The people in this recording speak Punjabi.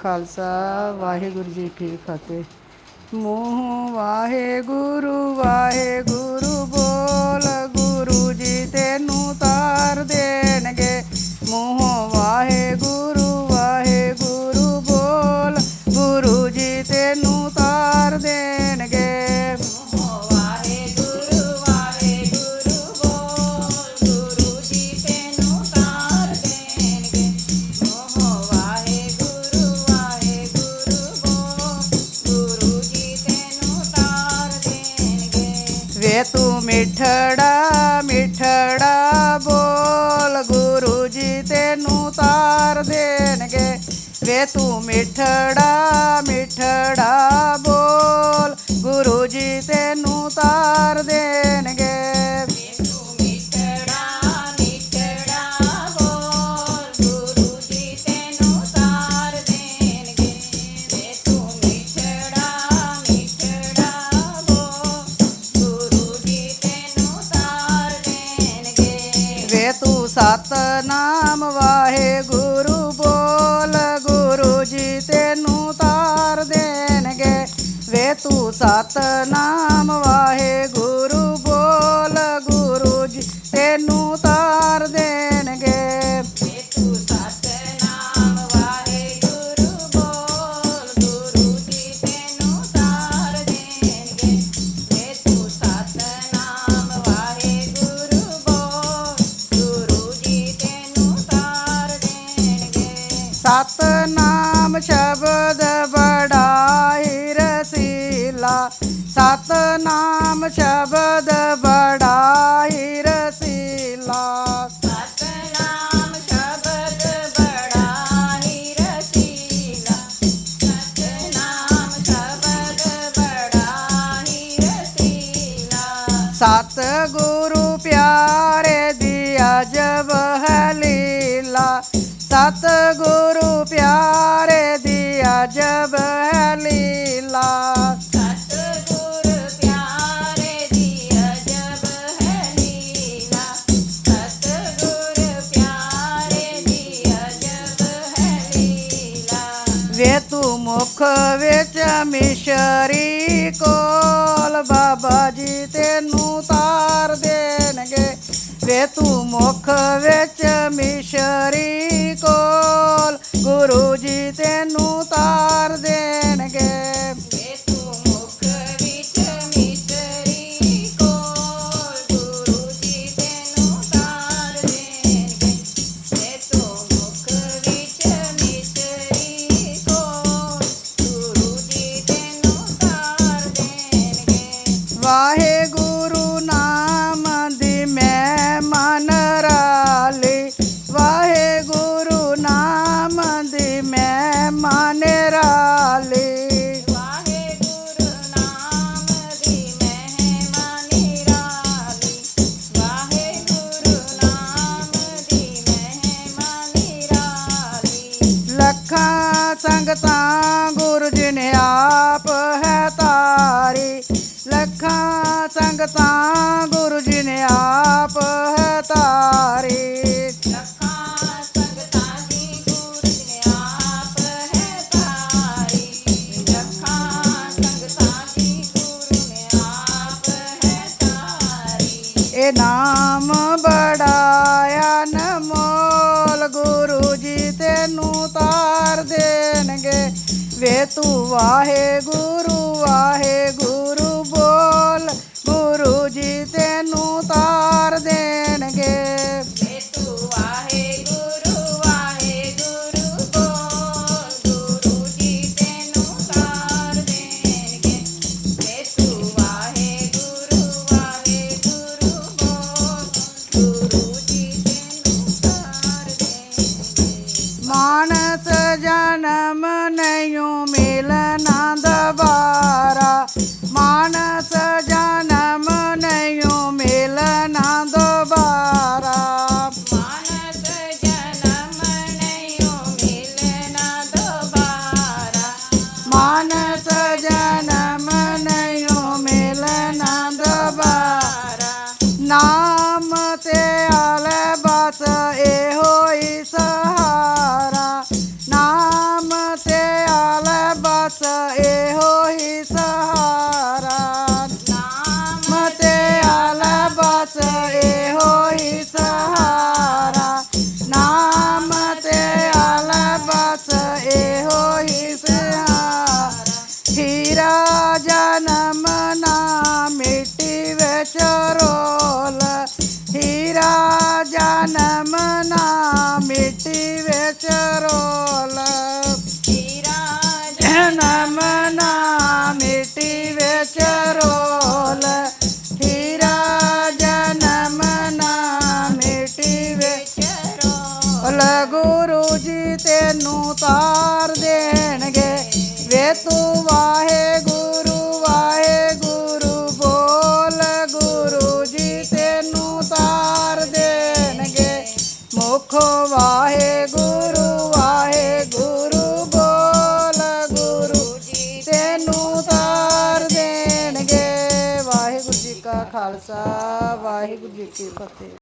ਖਾਲਸਾ ਵਾਹਿਗੁਰੂ ਜੀ ਕੀ ਫਤਿਹ। ਮੋਹ ਵਾਹਿਗੁਰੂ ਵਾਹਿਗੁਰੂ ਬੋਲ। રે તું મીઠડા મીઠડા બોલ ગુરુજી તેનું તાર દેન ગે રે તું મીઠડા satna ਸਤਨਾਮ ਸ਼ਬਦ ਬੜਾ ਹੀ ਰਸੀਲਾ ਸਤਨਾਮ ਸ਼ਬਦ ਬੜਾ ਹੀ ਰਸੀਲਾ ਸਤਨਾਮ ਸ਼ਬਦ ਬੜਾ ਹੀ ਰਸੀਲਾ ਸਤਨਾਮ ਸ਼ਬਦ ਬੜਾ ਹੀ ਰਸੀਲਾ। ਸਤ ਗੁਰੂ ਵੇ ਤੂੰ ਮੁਖ ਵਿੱਚ ਮਿਸ਼ਰੀ ਕੋਲ ਬਾਬਾ ਜੀ ਤੈਨੂੰ ਤਾਰ ਦੇਣਗੇ ਵੇ ਤੂੰ ਮੁਖ ਵਿੱਚ ਮਿਸ਼ਰੀ ਸੰਗਤਾਂ, ਗੁਰੂ ਜੀ ਨੇ ਆਪ ਹੈ ਤਾਰੀ ਲੱਖਾਂ ਸੰਗਤਾਂ, ਗੁਰੂ ਜੀ ਨੇ ਆਪ ਹੈ ਤਾਰੀ ਲੱਖਾਂ ਸੰਗਤਾਂ ਦੀ ਗੁਰੂ ਜੀ ਨੇ ਆਪ ਹੈ ਤਾਰੀ ਲੱਖਾਂ ਸੰਗਤਾਂ ਦੀ ਗੁਰੂ ਨੇ ਆਪ ਹੈ ਤਾਰੀ ਇਹ ਨਾਮ ਤੂੰ ਵਾਹਿਗੁਰੂ। ਤੂੰ ਵਾਹਿਗੁਰੂ ਵਾਹਿਗੁਰੂ ਬੋਲ, ਗੁਰੂ ਜੀ ਤੈਨੂੰ ਤਾਰ ਦੇਣਗੇ। ਮੁਖ ਵਾਹਿਗੁਰੂ ਵਾਹਿਗੁਰੂ ਬੋਲ, ਗੁਰੂ ਜੀ ਤੈਨੂੰ ਤਾਰ ਦੇਣਗੇ। ਵਾਹਿਗੁਰੂ ਜੀ ਕਾ ਖਾਲਸਾ, ਵਾਹਿਗੁਰੂ ਜੀ ਕੀ ਫਤਿਹ।